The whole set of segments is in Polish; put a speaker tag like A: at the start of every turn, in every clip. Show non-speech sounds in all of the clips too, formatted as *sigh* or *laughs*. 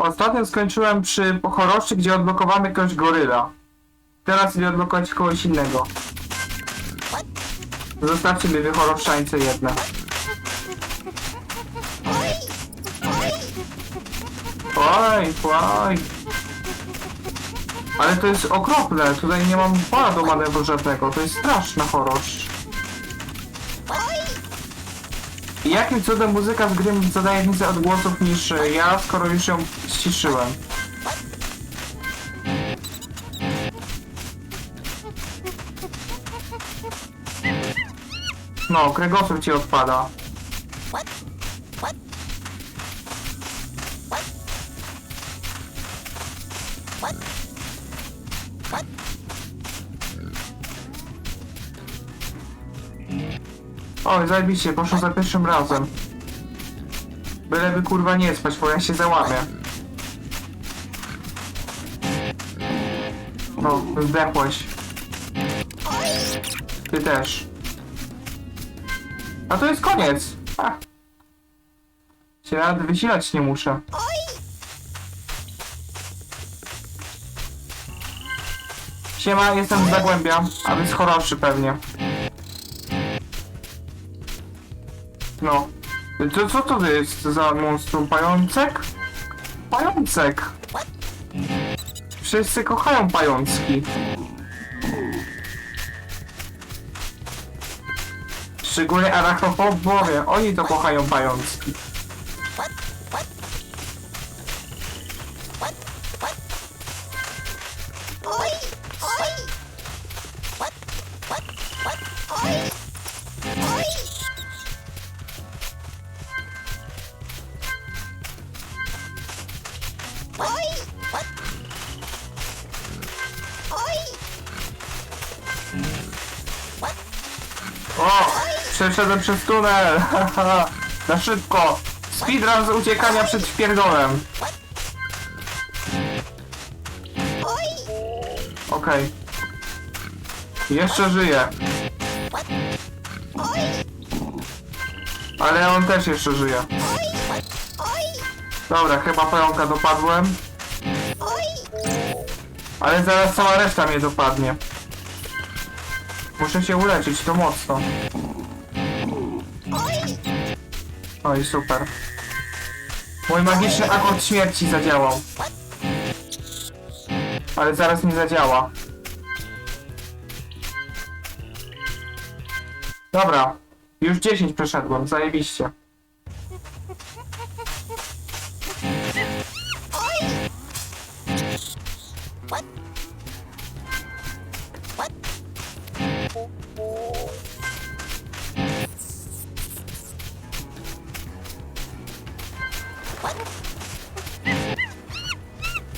A: Ostatnio skończyłem przy choroszczy, gdzie odblokowałem jakiegoś goryla. Teraz idę odblokować kogoś innego. Zostawcie mnie wy choroszczańce jedne. Oj, oj. Ale to jest okropne, tutaj nie mam pola do manewru żadnego, to jest straszna chorosz. Jakim cudem muzyka z gry zadaje więcej odgłosów niż ja, skoro już ją ściszyłem? No, kręgosłup ci odpada. Oj, zajebiście, poszło za pierwszym razem. Byleby kurwa nie spać, bo ja się załamię. No, zdechłeś. Ty też. A to jest koniec. Ha. Się nawet wysilać nie muszę. Siema, jestem z Zagłębia, a wy z Choroszy pewnie. No. To co to jest za monstrum? Pajączek? Pajączek! Wszyscy kochają pajączki. Szczególnie arachnofobowie, oni to kochają pajączki. Przeszedłem przez tunel! *laughs* Na szybko! Speedrun z uciekania przed śpierdolem! Okej. Jeszcze żyje. Ale on też jeszcze żyje. Dobra, chyba pająka dopadłem. Ale zaraz cała reszta mnie dopadnie. Muszę się uleczyć, to mocno. Oj, super. Mój magiczny akord śmierci zadziałał. Ale zaraz nie zadziała. Dobra. Już 10 przeszedłem, zajebiście.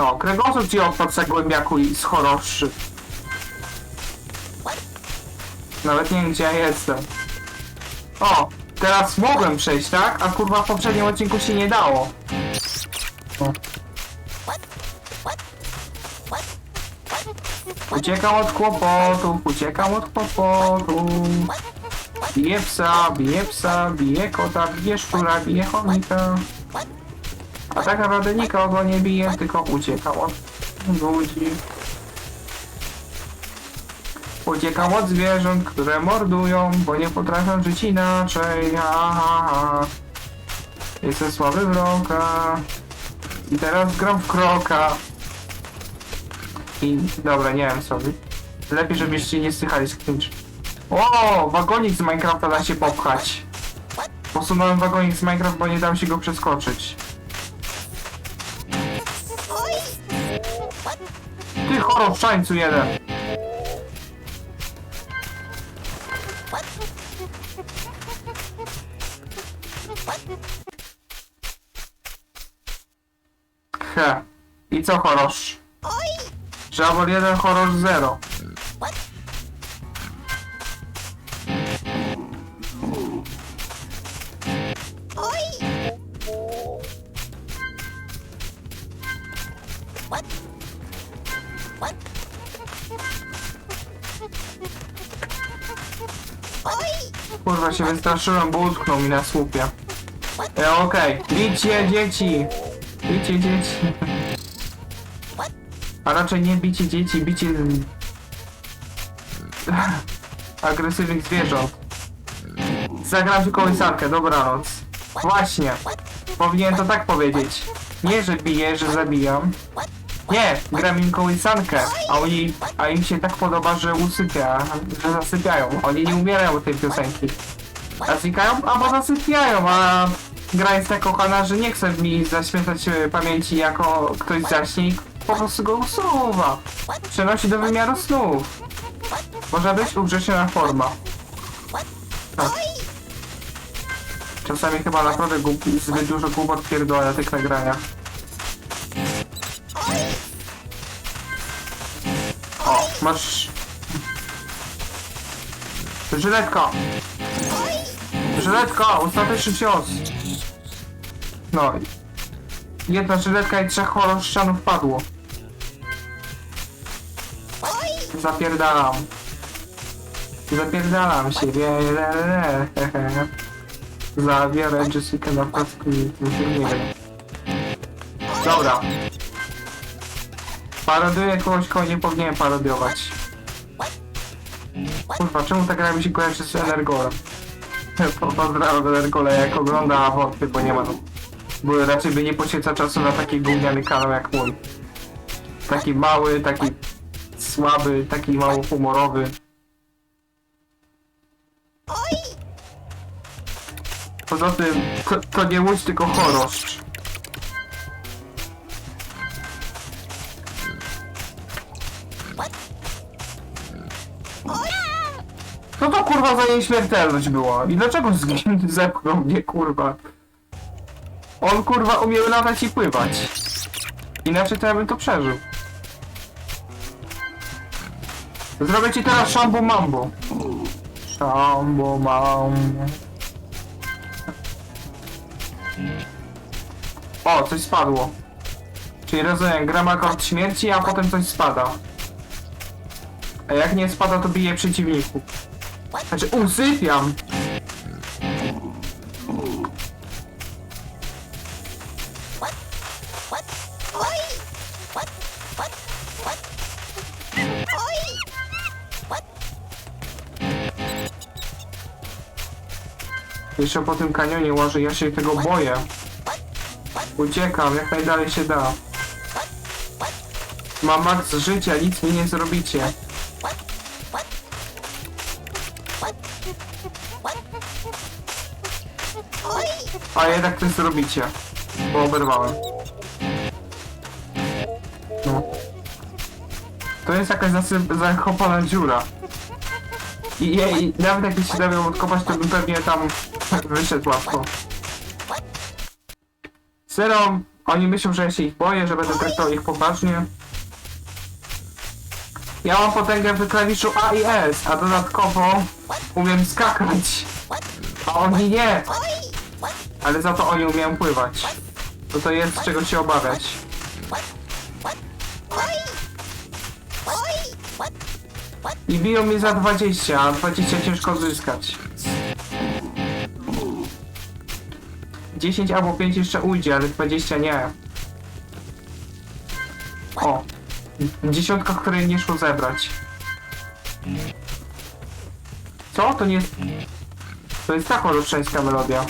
A: No, kręgosłup ci odpadł z głębiaku i z choroszy. Nawet nie wiem gdzie ja jestem. O, teraz mogłem przejść, tak? A kurwa w poprzednim odcinku się nie dało. O. Uciekam od kłopotów, uciekam od kłopotów. Bije psa, bije psa, bije kota, bije szczura, bije chomika. A tak naprawdę nikogo nie bije, tylko uciekam od ludzi. Uciekam od zwierząt, które mordują, bo nie potrafią żyć inaczej. Jestem słaby wroga. I teraz gram w kroka. I dobra, nie wiem sobie. Lepiej, żebyście nie słychali screech. O, wagonik z Minecrafta da się popchać. Posunąłem wagonik z Minecraft, bo nie dam się go przeskoczyć. Ty chorobszańcu jeden. He. I co chorosz? Żabor 1, chorosz 0. Kurwa się wystraszyłem, bo utknął mi na słupie. E, okej. Bicie dzieci! Bicie dzieci. *laughs* A raczej nie bicie dzieci, bicie *laughs* agresywnych zwierząt. Zagram w kołysarkę, dobranoc. Właśnie. Powinien to tak powiedzieć. Nie, że biję, że zabijam. Nie, gram im kołysankę, a oni, a im się tak podoba, że usypia, że zasypiają. Oni nie umierają tej piosenki. Znikają, albo zasypiają, a gra jest tak kochana, że nie chce mi zaśmiecać e, pamięci jako ktoś zaśnie po prostu go usuwa. Przenosi do wymiaru snów. Może być ugrzeczniona forma. Tak. Czasami chyba naprawdę głupi, zbyt dużo głupot pierdolę na tych nagraniach. O, masz... Żyletka! Żyletka! Ostateczny cios! No. i- Jedna żyletka i trzech choroszczanów padło. Zapierdalam. Zapierdalam się. Wierere. hehe. Zabiorę Jessica na pasku i nie wiem. Dobra. Paroduję kogoś, kogo nie powinienem parodiować. Kurwa, czemu ta gra mi się kojarzy z Energolem? *laughs* Po- Pozdrawiam Energole, jak ogląda a wątpię, bo nie ma. Bo raczej by nie poświęca czasu na taki gówniany kanał jak mój. Taki mały, taki słaby, taki mało humorowy. Poza tym, to, to nie łódź, tylko choroszcz. Nieśmiertelność była? I dlaczego zginął, *laughs* zepchnął mnie kurwa? On kurwa umiał latać i pływać. Inaczej to ja bym to przeżył. Zrobię ci teraz szambo mambo. Szambo mambo. O, coś spadło. Czyli rozumiem, gram akord śmierci, a potem coś spada. A jak nie spada, to bije przeciwników. Znaczy, usypiam! Jeszcze po tym kanionie łażę, ja się tego boję. Uciekam, jak najdalej się da. Mam max życia, nic mi nie zrobicie. A jednak coś zrobicie. Bo oberwałem. No. To jest jakaś zasyp- dziura. I, i, I nawet jakby się dało odkopać, to bym pewnie tam wyszedł łatwo. Serio, oni myślą, że ja się ich boję, że będę traktował ich poważnie. Ja mam potęgę w klawiszu A i S, a dodatkowo umiem skakać. A oni nie. Ale za to oni umieją pływać. To to jest czego się obawiać. I biją mnie za 20, a 20 ciężko odzyskać. 10 albo 5 jeszcze ujdzie, ale 20 nie. O! Dziesiątka, której nie szło zebrać. Co? To nie jest... To jest ta choroszeńska melodia.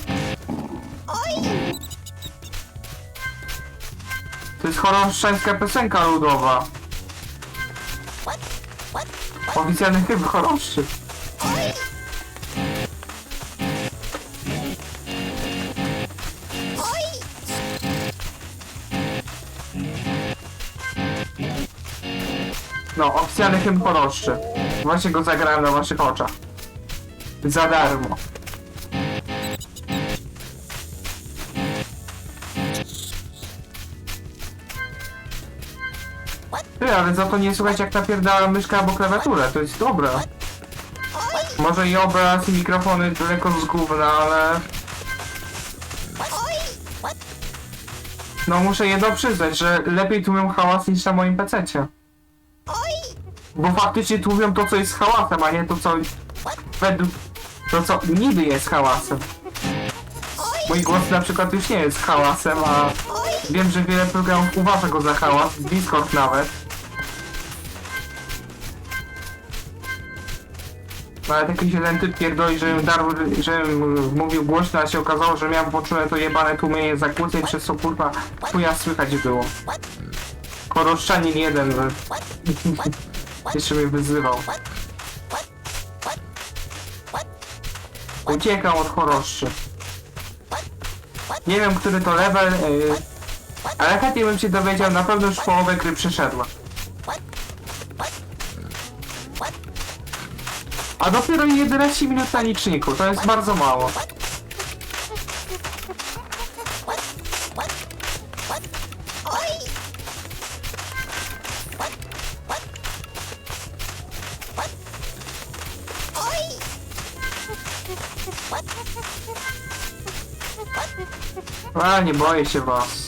A: Jest choroszeńska piosenka ludowa. Oficjalny chyba choroszczy. No, oficjalny hymn choroszczy. Właśnie go zagrałem na waszych oczach. Za darmo. Ale za to nie słuchać jak napierdala myszka albo klawiaturę, to jest dobre. Może i obraz i mikrofony daleko z gówna, ale... No muszę jedno przyznać, że lepiej tłumią hałas niż na moim pececie. Bo faktycznie tłumią to, co jest hałasem, a nie to, co według... To, co niby jest hałasem. Mój głos na przykład już nie jest hałasem, a Wiem, że wiele programów uważa go za hałas, Discord nawet. Nawet jakiś jeden typ pierdoli, że, dar, że mówił głośno, a się okazało, że miałem włączone to jebane tłumienie zakłóceń, przez co kurwa chuja słychać było. Choroszczanin jeden, że... *laughs* Jeszcze mnie wyzywał. Uciekam od choroszczy. Nie wiem, który to level, yy, ale chętnie bym się dowiedział, na pewno już połowę gry przeszedłem. A dopiero 11 minut na liczniku, to jest bardzo mało. A, nie boję się was.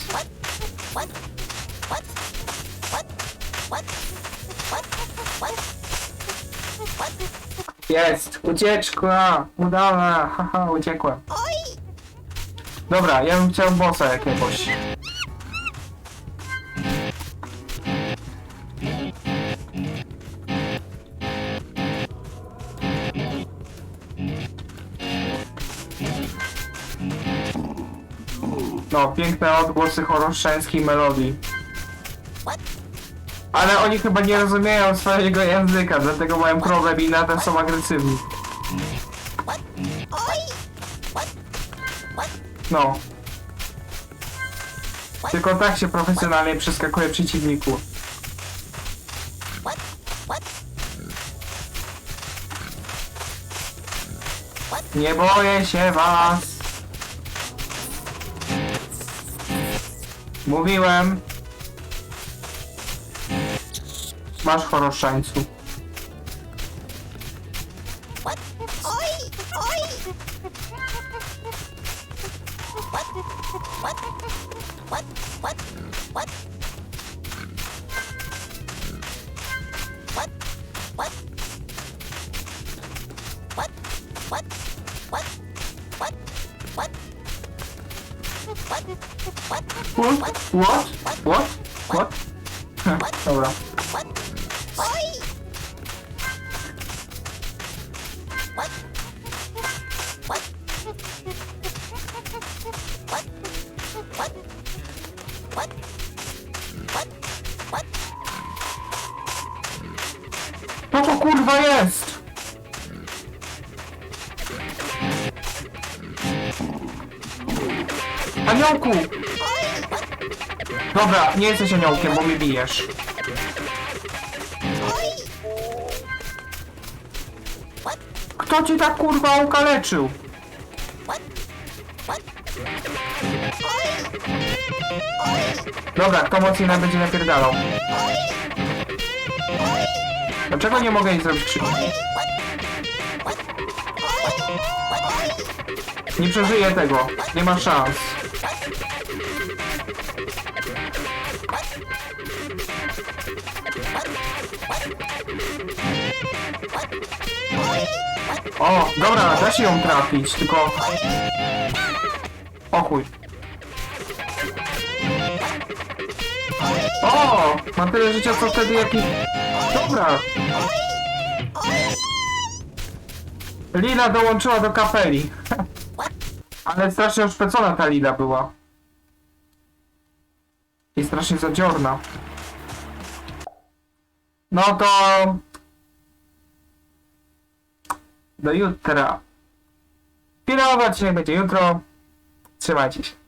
A: Jest! Ucieczka! Udana! Haha, uciekłem. Dobra, ja bym chciał bossa jakiegoś. No, piękne odgłosy choroszczeńskiej melodii. Ale oni chyba nie rozumieją swojego języka, dlatego mają problem i nadal są agresywni. No. Tylko tak się profesjonalnie przeskakuje przeciwniku. Nie boję się was. Mówiłem. Masz choroszańcu. What? What? What? What? Heh, Dobra. Co to kurwa jest? Aniołku! Dobra, nie jesteś aniołkiem, bo mnie bijesz. Kto ci tak kurwa okaleczył? Dobra, kto mocniej nam będzie napierdalał? Dlaczego nie mogę jej zrobić krzywdy? Nie przeżyję tego. Nie ma szans. O, dobra, da się ją trafić, tylko... O chuj. O! Mam tyle życia, co wtedy jakiś... Dobra. Lila dołączyła do kapeli. *laughs* Ale strasznie oszpecona ta Lila była. I strasznie zadziorna. No to... Do jutra. Pilnować się będzie jutro. Trzymajcie się.